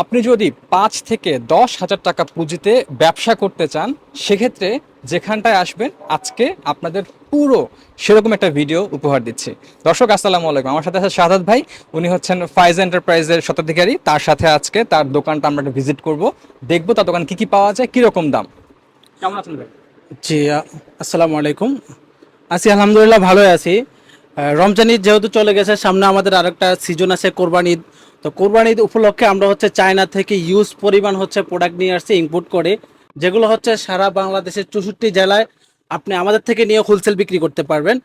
আপনি যদি পাঁচ থেকে দশ হাজার টাকা পুঁজিতে ব্যবসা করতে চান, সেক্ষেত্রে যেখানটায় আসবেন, আজকে আপনাদের পুরো সেরকম একটা ভিডিও উপহার দিচ্ছি। দর্শক, আসসালামু আলাইকুম। আমার সাথে আছে শাহাদ ভাই। উনি হচ্ছেন ফাইজ এন্টারপ্রাইজের স্বত্বাধিকারী তার সাথে আজকে তার দোকানটা আমরা একটা ভিজিট করব। দেখব তার দোকান কি কি পাওয়া যায়, কীরকম দাম। কেমন আছেন ভাই? জি, আসসালামু আলাইকুম। আছি আলহামদুলিল্লাহ, ভালোই আছি। রমজান ঈদ যেহেতু চলে গেছে, সামনে আমাদের আরেকটা সিজন আছে, কোরবান ঈদ। তো কোরবানি ঈদ উপলক্ষে আমরা হচ্ছে চায়না থেকে ইউজ পরিমাণ হচ্ছে প্রোডাক্ট নিয়ে আসছি ইম্পোর্ট করে, যেগুলো হচ্ছে সারা বাংলাদেশের চৌষট্টি জেলায় আপনি আমাদের থেকে নিয়ে হোলসেল বিক্রি করতে পারবেন।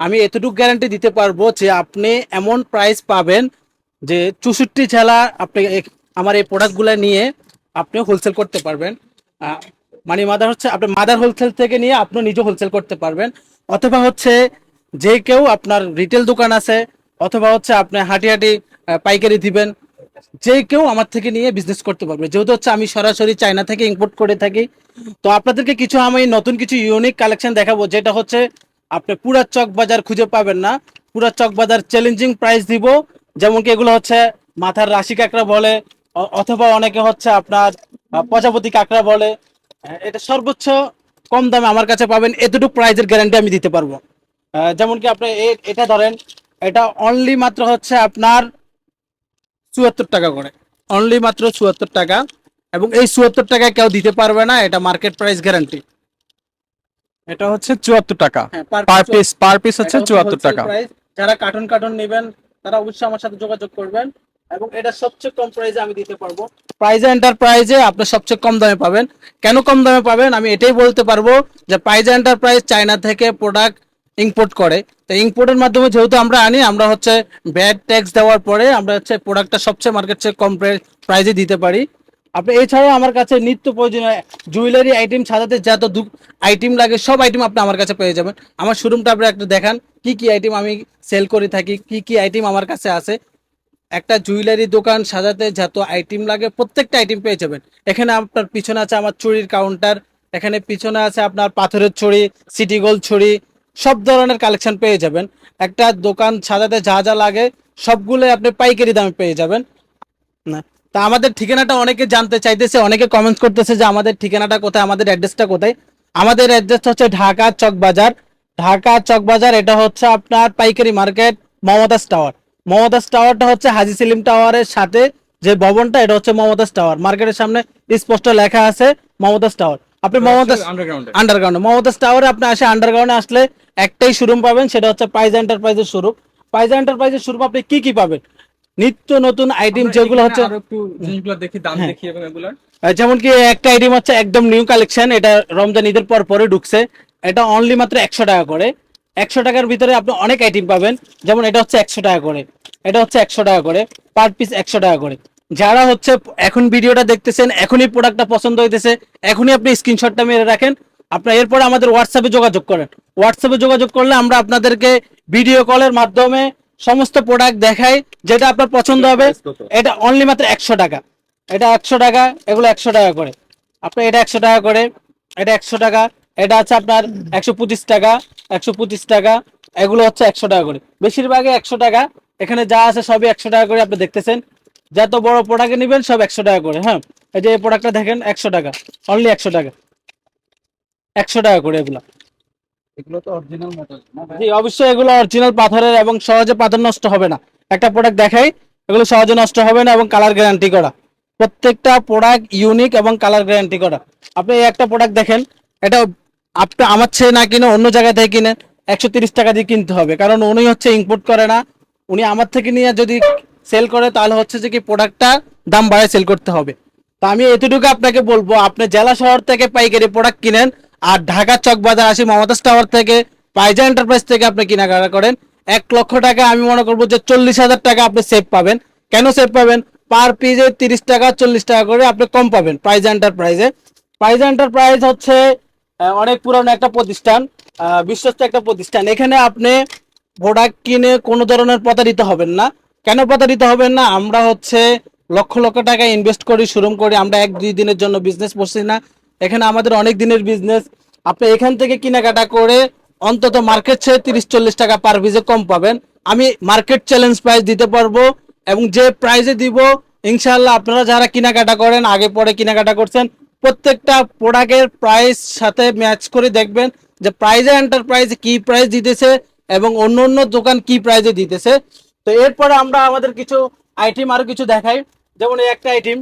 আমি এতটুকু গ্যারান্টি দিতে পারব যে আপনি এমন প্রাইস পাবেন যে চৌষট্টি জেলা আপনি আমার এই প্রোডাক্টগুলো নিয়ে আপনি হোলসেল করতে পারবেন। মানে মাদার হচ্ছে, আপনি মাদার হোলসেল থেকে নিয়ে আপনি নিজে হোলসেল করতে পারবেন। অথবা হচ্ছে যে কেউ আপনার রিটেল দোকান আছে অথবা হচ্ছে আপনি হাঁটি হাঁটি পাইকারি দিবেন, যে কেউ আমার থেকে নিয়ে বিজনেস করতে পারবে। যেহেতু হচ্ছে আমি সরাসরি চায়না থেকে ইম্পোর্ট করে থাকি, তো আপনাদেরকে কিছু আমি নতুন কিছু ইউনিক কালেকশন দেখাবো, যেটা হচ্ছে আপনি পুরা চক বাজার খুঁজে পাবেন না। পুরা চক বাজার চ্যালেঞ্জিং প্রাইস দিব যেমন কি এগুলো হচ্ছে মাথার রাশি কাঁকড়া বলে অথবা অনেকে হচ্ছে আপনার প্রজাপতি কাঁকড়া বলে। এটা সর্বোচ্চ কম দামে আমার কাছে পাবেন, এতটুকু প্রাইজের গ্যারান্টি আমি দিতে পারব। যেমন কি আপনি এটা ধরেন এটা অনলি মাত্র হচ্ছে আপনার চুয়াত্তর টাকা করে। অনলি মাত্র চুয়াত্তর টাকা। এবং এই চুয়াত্তর টাকায় কেউ দিতে পারবে না এটা মার্কেট প্রাইস গ্যারান্টি এটা হচ্ছে চুয়াত্তর টাকা। পার পিস পার পিস হচ্ছে চুয়াত্তর টাকা। যারা কার্টুন কার্টুন নেবেন তারা অবশ্যই আমার সাথে যোগাযোগ করবেন। এবং এটা সবচেয়ে কম প্রাইসে আমি দিতে পারব। প্রাইজে এন্টারপ্রাইজে আপনি সবচেয়ে কম দামে পাবেন। কেন কম দামে পাবেন? আমি এটাই বলতে পারব যে প্রাইজে এন্টারপ্রাইজ চায়না থেকে প্রোডাক্ট ইম্পোর্ট করে। তো ইম্পোর্টের মাধ্যমে যেহেতু আমরা আনি, আমরা হচ্ছে ব্যাড ট্যাক্স দেওয়ার পরে আমরা হচ্ছে প্রোডাক্টটা সবচেয়ে মার্কেট চেয়ে কম প্রাইজে দিতে পারি। আপনি, এছাড়াও আমার কাছে নিত্য প্রয়োজনীয় জুয়েলারি আইটেম সাজাতে যত আইটেম লাগে, সব আইটেম আপনি আমার কাছে পেয়ে যাবেন। আমার শোরুমটা আপনি একটা দেখান, কি কি আইটেম আমি সেল করে থাকি, কি কি আইটেম আমার কাছে আছে। একটা জুয়েলারি দোকান, সাজাতে যত আইটেম লাগে, প্রত্যেকটা আইটেম পেয়ে যাবেন। এখানে আপনার পিছনে আছে আমার চুরির কাউন্টার এখানে পিছনে আছে আপনার পাথরের ছড়ি সিটি গোল্ড ছড়ি সব ধরনের কালেকশন পেয়ে যাবেন। একটা দোকান সাজাতে যা যা লাগে সবগুলো আপনি পাইকারি দামে পেয়ে যাবেন। তা আমাদের ঠিকানাটা অনেকে জানতে চাইতেছে, অনেকে কমেন্টস করতেছে যে আমাদের ঠিকানাটা কোথায়, আমাদের অ্যাড্রেসটা কোথায়। আমাদের অ্যাড্রেস হচ্ছে ঢাকা চকবাজার ঢাকা চকবাজার এটা হচ্ছে আপনার পাইকারি মার্কেট, মমতাজ টাওয়ার। মমতাজ টাওয়ারটা হচ্ছে হাজি সেলিম টাওয়ারের সাথে যে ভবনটা, এটা হচ্ছে মমতাজ টাওয়ার। মার্কেটের সামনে স্পষ্ট লেখা আছে মমতাজ টাওয়ার। আপনি মমতাজ আন্ডারগ্রাউন্ডে আন্ডারগ্রাউন্ডে মমতাজ টাওয়ারে আপনি আসে আন্ডারগ্রাউন্ডে আসলে একটাই শোরুম পাবেন সেটা হচ্ছে পাইজা এন্টারপ্রাইজের শোরুম পাইজা এন্টারপ্রাইজের শোরুম আপনি কি কি পাবেন? নিত্য নতুন আইটেম যেগুলো হচ্ছে আরও একটু জিনিসগুলো দেখি দাম হ্যাঁ। দেখি এবং এগুলার। যেমন কি একটা আইটেম হচ্ছে একদম নিউ কালেকশন এটা রমজান ঈদের পর পরে ঢুকছে। এটা অনলি মাত্র একশো টাকা করে। একশো টাকার ভিতরে আপনি অনেক আইটেম পাবেন। যেমন এটা হচ্ছে একশো টাকা করে। এটা হচ্ছে একশো টাকা করে। পার পিস একশো টাকা করে। যারা হচ্ছে এখন ভিডিওটা দেখতেছেন, এখনই প্রোডাক্টটা পছন্দ হইতেছে, এখনই আপনি স্ক্রিনশটটা মেরে রাখেন। আপনার এরপরে আমাদের হোয়াটসঅ্যাপে যোগাযোগ করেন। হোয়াটসঅ্যাপে যোগাযোগ করলে আমরা আপনাদেরকে ভিডিও কলের মাধ্যমে সমস্ত প্রোডাক্ট দেখাই, যেটা আপনার পছন্দ হবে। এটা অনলি মাত্র একশো টাকা। এটা একশো টাকা, এগুলো একশো টাকা করে। আপনার এটা একশো টাকা করে, এটা একশো টাকা, এটা আছে আপনার একশো পঁচিশ টাকা, একশো পঁচিশ টাকা, এগুলো হচ্ছে একশো টাকা করে। বেশিরভাগই একশো টাকা। এখানে যা আছে সবই একশো টাকা করে আপনি দেখতেছেন। যত বড় প্রোডাক্ট নেবেন সব একশো টাকা করে হ্যাঁ? এই যে এই প্রোডাক্টটা দেখেন একশো টাকা। অনলি একশো টাকা। একশো টাকা করে এগুলো। এগুলো তো অরিজিনাল মতো না জি অবশ্যই এগুলো অরিজিনাল পাথরের এবং সহজে পাথর নষ্ট হবে না। একটা প্রোডাক্ট দেখাই এগুলো সহজে নষ্ট হবে না এবং কালার গ্যারান্টি করা। প্রত্যেকটা প্রোডাক্ট ইউনিক এবং কালার গ্যারান্টি করা। আপনি এই একটা প্রোডাক্ট দেখেন এটা আপনি আমার চেয়ে না কিনে অন্য জায়গা থেকে কিনেন একশো তিরিশ টাকা দিয়ে কিনতে হবে। কারণ উনি হচ্ছে ইম্পোর্ট করে না। উনি আমার থেকে নিয়ে যদি সেল করে, তাহলে হচ্ছে যে কি প্রোডাক্টটা দাম বাড়ায় সেল করতে হবে। তো আমি এতটুকু আপনাকে বলব, আপনি জেলা শহর থেকে পাইকারি প্রোডাক্ট কিনেন, আর ঢাকা চক বাজার আসি মমতাজ টাওয়ার থেকে, পাইজা এন্টারপ্রাইজ থেকে আপনি কেনাকাটা করেন। এক লক্ষ টাকা আমি মনে করব যে চল্লিশ হাজার টাকা আপনি সেভ পাবেন। কেন সেভ পাবেন? পার পিজে তিরিশ টাকা, চল্লিশ টাকা করে আপনি কম পাবেন পাইজা এন্টারপ্রাইজে পাইজা এন্টারপ্রাইজ হচ্ছে অনেক পুরানো একটা প্রতিষ্ঠান বিশ্বস্ত একটা প্রতিষ্ঠান। এখানে আপনি প্রোডাক্ট কিনে কোনো ধরনের প্রতারিত হবেন না। কেন প্রতারিত হবেন না? আমরা হচ্ছে লক্ষ লক্ষ টাকা ইনভেস্ট করি শোরুম করি, আমরা এক দুই দিনের জন্য বিজনেস করছি না। এখানে আমাদের অনেক দিনের বিজনেস আপনি এখান থেকে কেনাকাটা করে অন্তত মার্কেট ছেড়ে তিরিশ চল্লিশ টাকা পার পিসে কম পাবেন। আমি মার্কেট চ্যালেঞ্জ প্রাইস দিতে পারব এবং যে প্রাইজে দিব ইনশাল্লাহ আপনারা যারা কেনাকাটা করেন, আগে পরে কেনাকাটা করছেন, প্রত্যেকটা প্রোডাক্টের প্রাইস সাথে ম্যাচ করে দেখবেন যে প্রাইজে এন্টারপ্রাইজ কি প্রাইস দিতেছে এবং অন্য অন্য দোকান কি প্রাইজে দিতেছে। তো এরপরে আমরা আমাদের কিছু আইটেম আরও কিছু দেখাই। যেমন এই একটা আইটেম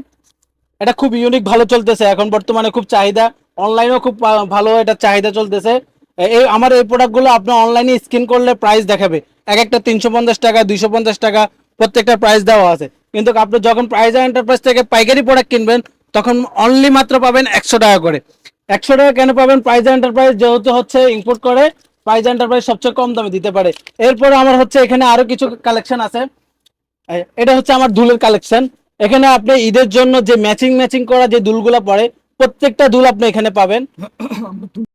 এটা খুব ইউনিক ভালো চলতেছে। এখন বর্তমানে খুব চাহিদা অনলাইনেও খুব ভালো এটা চাহিদা চলতেছে। এই, আমার এই প্রোডাক্টগুলো আপনি অনলাইনে স্ক্রিন করলে প্রাইস দেখাবে। এক একটা তিনশো পঞ্চাশ টাকা, দুইশো পঞ্চাশ টাকা, প্রত্যেকটা প্রাইস দেওয়া আছে। কিন্তু আপনি যখন প্রাইজ এন্টারপ্রাইজ থেকে পাইকারি প্রোডাক্ট কিনবেন, তখন অনলি মাত্র পাবেন একশো টাকা করে। একশো টাকা কেন পাবেন? প্রাইজ এন্টারপ্রাইজ যেহেতু হচ্ছে ইম্পোর্ট করে প্রাইজ এন্টারপ্রাইজ সবচেয়ে কম দামে দিতে পারে। এরপর আমার হচ্ছে এখানে আরও কিছু কালেকশন আছে। এটা হচ্ছে আমার দুলের কালেকশন এখানে আপনি ঈদের জন্য যে ম্যাচিং ম্যাচিং করা যে দুলগুলা পড়ে, প্রত্যেকটা দুল আপনি এখানে পাবেন।